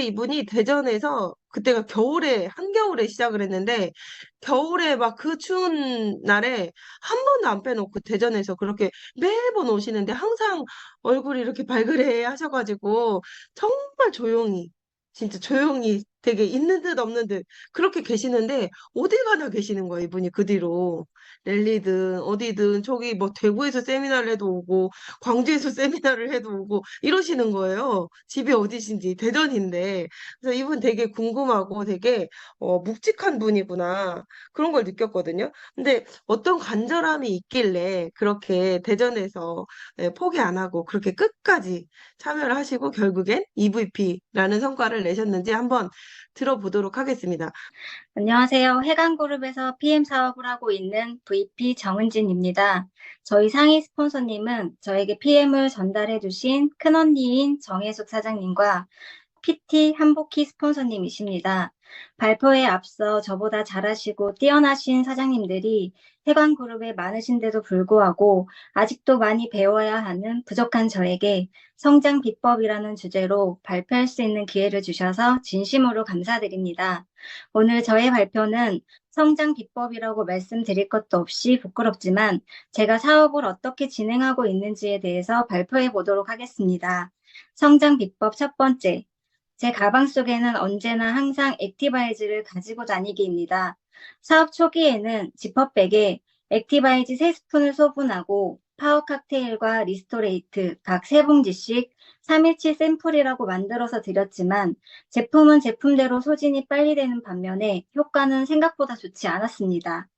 이분이 대전에서 그때가 겨울에 한겨울에 시작을 했는데 겨울에 막 그 추운 날에 한 번도 안 빼놓고 대전에서 그렇게 매번 오시는데 항상 얼굴이 이렇게 발그레 하셔가지고 정말 조용히 진짜 조용히 되게 있는 듯 없는 듯 그렇게 계시는데 어딜 가나 계시는 거예요 이분이 그 뒤로 랠리든 어디든 저기 뭐 대구에서 세미나를 해도 오고 광주에서 세미나를 해도 오고 이러시는 거예요. 집이 어디신지 대전인데 그래서 이분 되게 궁금하고 되게 어, 묵직한 분이구나 그런 걸 느꼈거든요. 근데 어떤 간절함이 있길래 그렇게 대전에서 예, 포기 안 하고 그렇게 끝까지 참여를 하시고 결국엔 EVP라는 성과를 내셨는지 한번 들어보도록 하겠습니다. 안녕하세요. 해강그룹에서 PM 사업을 하고 있는 VP 정은진입니다. 저희 상위 스폰서님은 저에게 PM을 전달해 주신 큰언니인 정혜숙 사장님과 PT 한복희 스폰서님이십니다. 발표에 앞서 저보다 잘하시고 뛰어나신 사장님들이 해관그룹에 많으신데도 불구하고 아직도 많이 배워야 하는 부족한 저에게 성장 비법이라는 주제로 발표할 수 있는 기회를 주셔서 진심으로 감사드립니다. 오늘 저의 발표는 성장 비법이라고 말씀드릴 것도 없이 부끄럽지만 제가 사업을 어떻게 진행하고 있는지에 대해서 발표해 보도록 하겠습니다. 성장 비법 첫 번째. 제 가방 속에는 언제나 항상 액티바이즈를 가지고 다니기입니다. 사업 초기에는 지퍼백에 액티바이즈 3스푼을 소분하고 파워 칵테일과 리스토레이트 각 3봉지씩 3일치 샘플이라고 만들어서 드렸지만 제품은 제품대로 소진이 빨리 되는 반면에 효과는 생각보다 좋지 않았습니다.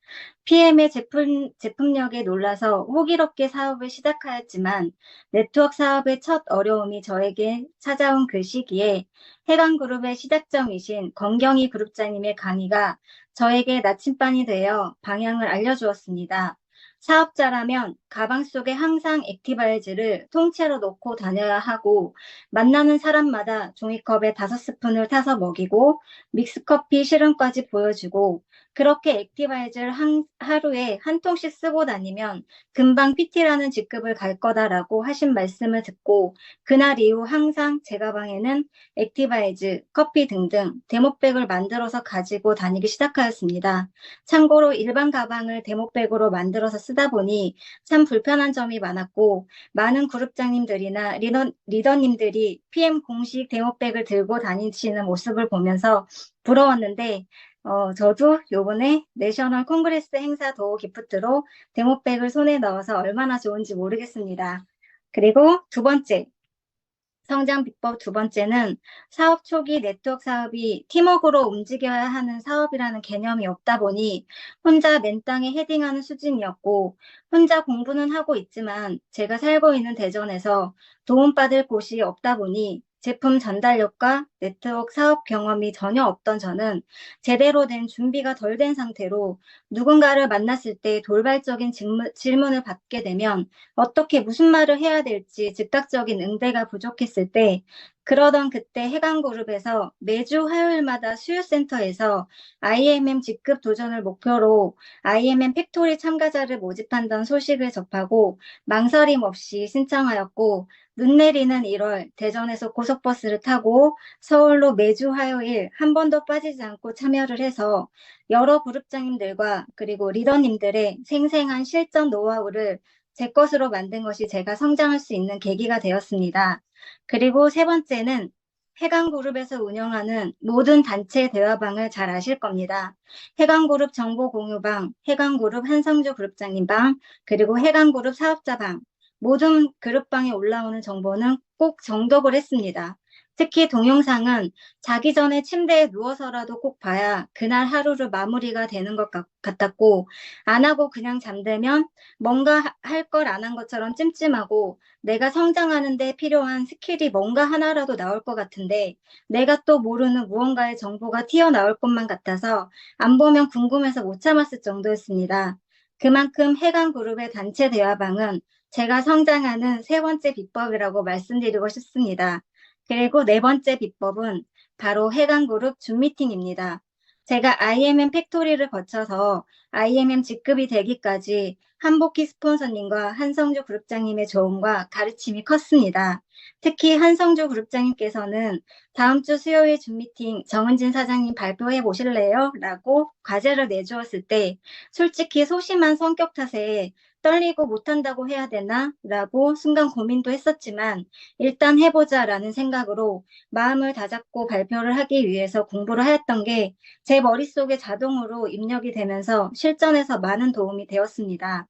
PM의 제품, 제품력에 놀라서 호기롭게 사업을 시작하였지만 네트워크 사업의 첫 어려움이 저에게 찾아온 그 시기에 해강그룹의 시작점이신 건경희 그룹장님의 강의가 저에게 나침반이 되어 방향을 알려주었습니다. 사업자라면 가방 속에 항상 액티바이즈를 통째로 넣고 다녀야 하고 만나는 사람마다 종이컵에 다섯 스푼을 타서 먹이고 믹스커피 실험까지 보여주고 그렇게 액티바이즈를 한, 하루에 한 통씩 쓰고 다니면 금방 PT라는 직급을 갈 거다라고 하신 말씀을 듣고 그날 이후 항상 제 가방에는 액티바이즈, 커피 등등 데모백을 만들어서 가지고 다니기 시작하였습니다. 참고로 일반 가방을 데모백으로 만들어서 쓰다 보니 참 불편한 점이 많았고 많은 그룹장님들이나 리더, 리더님들이 PM 공식 데모백을 들고 다니시는 모습을 보면서 부러웠는데 어, 저도 요번에 내셔널 콩그레스 행사 도 기프트로 데모백을 손에 넣어서 얼마나 좋은지 모르겠습니다. 그리고 두 번째, 성장 비법 두 번째는 사업 초기 네트워크 사업이 팀워크로 움직여야 하는 사업이라는 개념이 없다 보니 혼자 맨 땅에 헤딩하는 수준이었고 혼자 공부는 하고 있지만 제가 살고 있는 대전에서 도움받을 곳이 없다 보니 제품 전달력과 네트워크 사업 경험이 전혀 없던 저는 제대로 된 준비가 덜 된 상태로 누군가를 만났을 때 돌발적인 질문, 을 받게 되면 어떻게 무슨 말을 해야 될지 즉각적인 응대가 부족했을 때 그러던 그때 해강그룹에서 매주 화요일마다 수요센터에서 IMM 직급 도전을 목표로 IMM 팩토리 참가자를 모집한다는 소식을 접하고 망설임 없이 신청하였고 눈 내리는 1월 대전에서 고속버스를 타고 서울로 매주 화요일 한 번도 빠지지 않고 참여를 해서 여러 그룹장님들과 그리고 리더님들의 생생한 실전 노하우를 제 것으로 만든 것이 제가 성장할 수 있는 계기가 되었습니다. 그리고 세 번째는 해강그룹에서 운영하는 모든 단체 대화방을 잘 아실 겁니다. 해강그룹 정보 공유방, 해강그룹 한성주 그룹장님 방, 그리고 해강그룹 사업자방, 모든 그룹방에 올라오는 정보는 꼭 정독을 했습니다. 특히 동영상은 자기 전에 침대에 누워서라도 꼭 봐야 그날 하루를 마무리가 되는 것 같았고 안 하고 그냥 잠들면 뭔가 할 걸 안 한 것처럼 찜찜하고 내가 성장하는 데 필요한 스킬이 뭔가 하나라도 나올 것 같은데 내가 또 모르는 무언가의 정보가 튀어나올 것만 같아서 안 보면 궁금해서 못 참았을 정도였습니다. 그만큼 해강 그룹의 단체 대화방은 제가 성장하는 세 번째 비법이라고 말씀드리고 싶습니다. 그리고 네 번째 비법은 바로 해강그룹 줌미팅입니다. 제가 IMM 팩토리를 거쳐서 IMM 직급이 되기까지 한복희 스폰서님과 한성주 그룹장님의 조언과 가르침이 컸습니다. 특히 한성주 그룹장님께서는 다음 주 수요일 줌 미팅 정은진 사장님 발표해 보실래요? 라고 과제를 내주었을 때 솔직히 소심한 성격 탓에 떨리고 못한다고 해야 되나? 라고 순간 고민도 했었지만 일단 해보자 라는 생각으로 마음을 다잡고 발표를 하기 위해서 공부를 하였던 게 제 머릿속에 자동으로 입력이 되면서 실전에서 많은 도움이 되었습니다.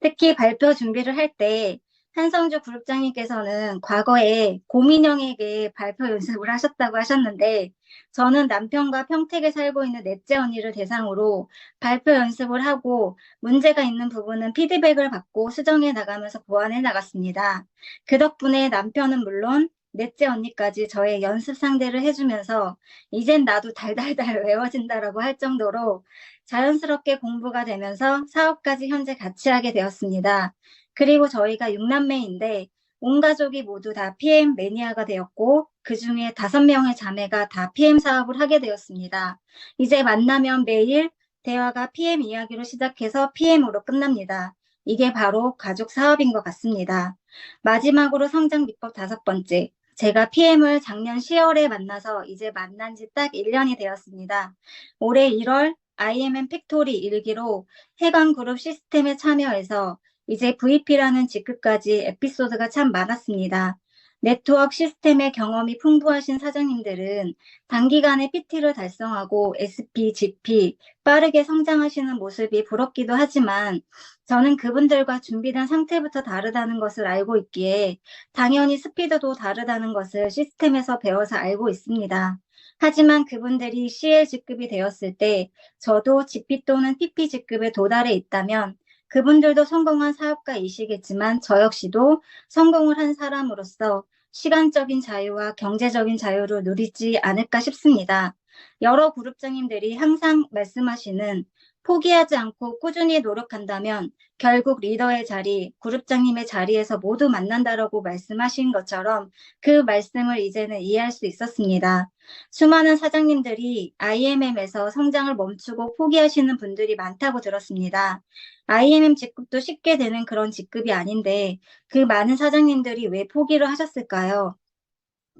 특히 발표 준비를 할 때 한성주 그룹장님께서는 과거에 고민영에게 발표 연습을 하셨다고 하셨는데 저는 남편과 평택에 살고 있는 넷째 언니를 대상으로 발표 연습을 하고 문제가 있는 부분은 피드백을 받고 수정해 나가면서 보완해 나갔습니다. 그 덕분에 남편은 물론 넷째 언니까지 저의 연습 상대를 해주면서 이젠 나도 달달달 외워진다라고 할 정도로 자연스럽게 공부가 되면서 사업까지 현재 같이 하게 되었습니다. 그리고 저희가 6남매인데 온 가족이 모두 다 PM 매니아가 되었고 그 중에 다섯 명의 자매가 다 PM 사업을 하게 되었습니다. 이제 만나면 매일 대화가 PM 이야기로 시작해서 PM으로 끝납니다. 이게 바로 가족 사업인 것 같습니다. 마지막으로 성장 비법 다섯 번째. 제가 PM을 작년 10월에 만나서 이제 만난 지 딱 1년이 되었습니다. 올해 1월 IMM 팩토리 일기로 해관 그룹 시스템에 참여해서 이제 VP라는 직급까지 에피소드가 참 많았습니다. 네트워크 시스템의 경험이 풍부하신 사장님들은 단기간에 PT를 달성하고 SP, GP 빠르게 성장하시는 모습이 부럽기도 하지만 저는 그분들과 준비된 상태부터 다르다는 것을 알고 있기에 당연히 스피드도 다르다는 것을 시스템에서 배워서 알고 있습니다. 하지만 그분들이 CL 직급이 되었을 때 저도 GP 또는 PP 직급에 도달해 있다면 그분들도 성공한 사업가이시겠지만 저 역시도 성공을 한 사람으로서 시간적인 자유와 경제적인 자유를 누리지 않을까 싶습니다. 여러 그룹장님들이 항상 말씀하시는 포기하지 않고 꾸준히 노력한다면 결국 리더의 자리, 그룹장님의 자리에서 모두 만난다라고 말씀하신 것처럼 그 말씀을 이제는 이해할 수 있었습니다. 수많은 사장님들이 IMM에서 성장을 멈추고 포기하시는 분들이 많다고 들었습니다. IMM 직급도 쉽게 되는 그런 직급이 아닌데 그 많은 사장님들이 왜 포기를 하셨을까요?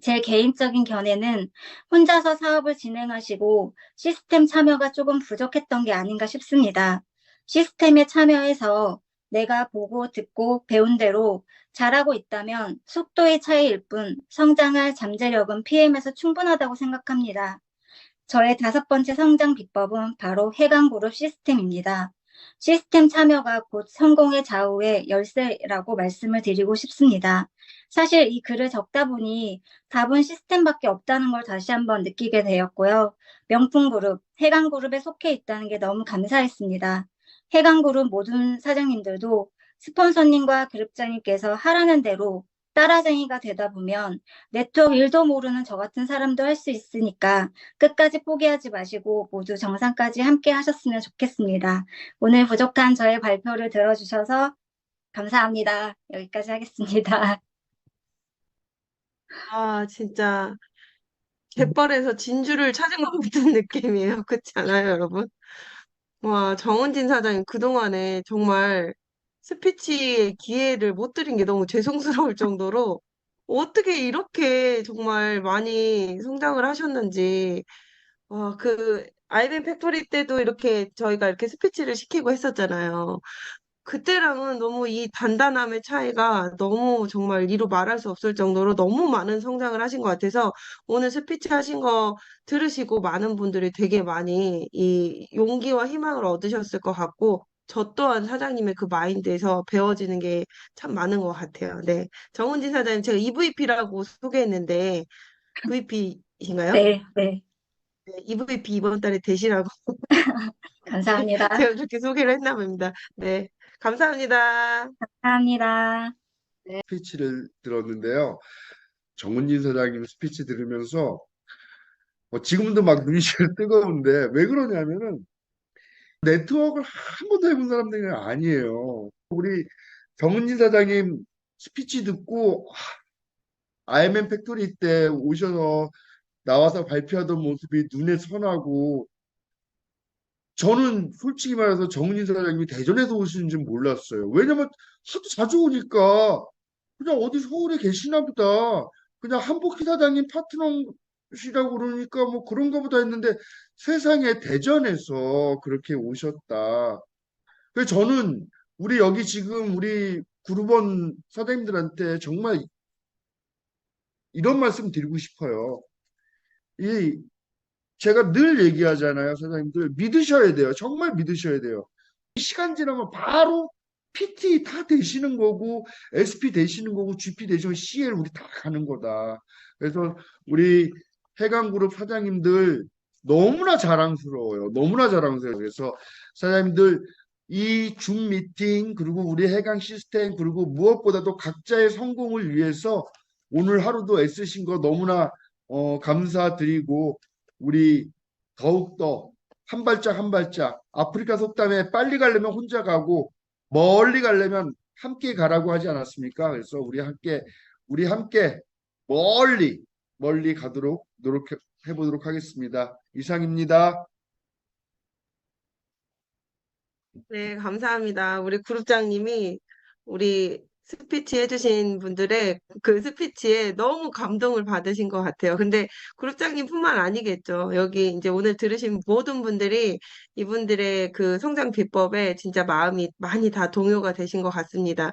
제 개인적인 견해는 혼자서 사업을 진행하시고 시스템 참여가 조금 부족했던 게 아닌가 싶습니다. 시스템에 참여해서 내가 보고 듣고 배운 대로 잘하고 있다면 속도의 차이일 뿐 성장할 잠재력은 PM에서 충분하다고 생각합니다. 저의 다섯 번째 성장 비법은 바로 해강그룹 시스템입니다. 시스템 참여가 곧 성공의 좌우의 열쇠라고 말씀을 드리고 싶습니다. 사실 이 글을 적다 보니 답은 시스템밖에 없다는 걸 다시 한번 느끼게 되었고요. 명품그룹, 해강그룹에 속해 있다는 게 너무 감사했습니다. 해강그룹 모든 사장님들도 스폰서님과 그룹장님께서 하라는 대로 따라쟁이가 되다 보면 네트워크 일도 모르는 저 같은 사람도 할 수 있으니까 끝까지 포기하지 마시고 모두 정상까지 함께 하셨으면 좋겠습니다. 오늘 부족한 저의 발표를 들어주셔서 감사합니다. 여기까지 하겠습니다. 아, 진짜 갯벌에서 진주를 찾은 것 같은 느낌이에요. 그렇지 않아요, 여러분? 와, 정은진 사장님 그동안에 정말 스피치의 기회를 못 드린 게 너무 죄송스러울 정도로 어떻게 이렇게 정말 많이 성장을 하셨는지, 와, 그, 아이벤 팩토리 때도 이렇게 저희가 이렇게 스피치를 시키고 했었잖아요. 그때랑은 너무 이 단단함의 차이가 너무 정말 이루 말할 수 없을 정도로 너무 많은 성장을 하신 것 같아서 오늘 스피치 하신 거 들으시고 많은 분들이 되게 많이 이 용기와 희망을 얻으셨을 것 같고 저 또한 사장님의 그 마인드에서 배워지는 게 참 많은 것 같아요. 네. 정은진 사장님 제가 EVP라고 소개했는데 VP이신가요? 네, 네. 네, EVP 이번 달에 되시라고 감사합니다. 제가 그렇게 소개를 했나 봅니다. 네. 감사합니다. 감사합니다. 스피치를 들었는데요. 정은진 사장님 스피치 들으면서 어, 지금도 막 눈이 제일 뜨거운데 왜 그러냐면은 네트워크를 한 번도 해본 사람들이 아니에요. 우리 정은진 사장님 스피치 듣고 아, IMM 팩토리 때 오셔서 나와서 발표하던 모습이 눈에 선하고 저는 솔직히 말해서 정은진 사장님이 대전에서 오시는 줄 몰랐어요. 왜냐면 하도 자주 오니까 그냥 어디 서울에 계시나 보다. 그냥 한복희 사장님 파트너 시라고 그러니까 뭐 그런가 보다 했는데 세상에 대전에서 그렇게 오셨다. 그래서 저는 우리 여기 지금 우리 구루번 사장님들한테 정말 이런 말씀 드리고 싶어요. 이 제가 늘 얘기하잖아요, 사장님들. 믿으셔야 돼요. 정말 믿으셔야 돼요. 시간 지나면 바로 PT 다 되시는 거고, SP 되시는 거고, GP 되시고, CL 우리 다 가는 거다. 그래서 우리 해강그룹 사장님들 너무나 자랑스러워요. 너무나 자랑스러워요. 그래서 사장님들 이 줌 미팅, 그리고 우리 해강 시스템, 그리고 무엇보다도 각자의 성공을 위해서 오늘 하루도 애쓰신 거 너무나 어, 감사드리고, 우리 더욱더 한 발짝 한 발짝 아프리카 속담에 빨리 가려면 혼자 가고 멀리 가려면 함께 가라고 하지 않았습니까? 그래서 우리 함께 우리 함께 멀리 멀리 가도록 노력해 보도록 하겠습니다. 이상입니다. 네, 감사합니다. 우리 그룹장님이 우리 스피치 해주신 분들의 그 스피치에 너무 감동을 받으신 것 같아요. 근데 그룹장님뿐만 아니겠죠. 여기 이제 오늘 들으신 모든 분들이 이분들의 그 성장 비법에 진짜 마음이 많이 다 동요가 되신 것 같습니다.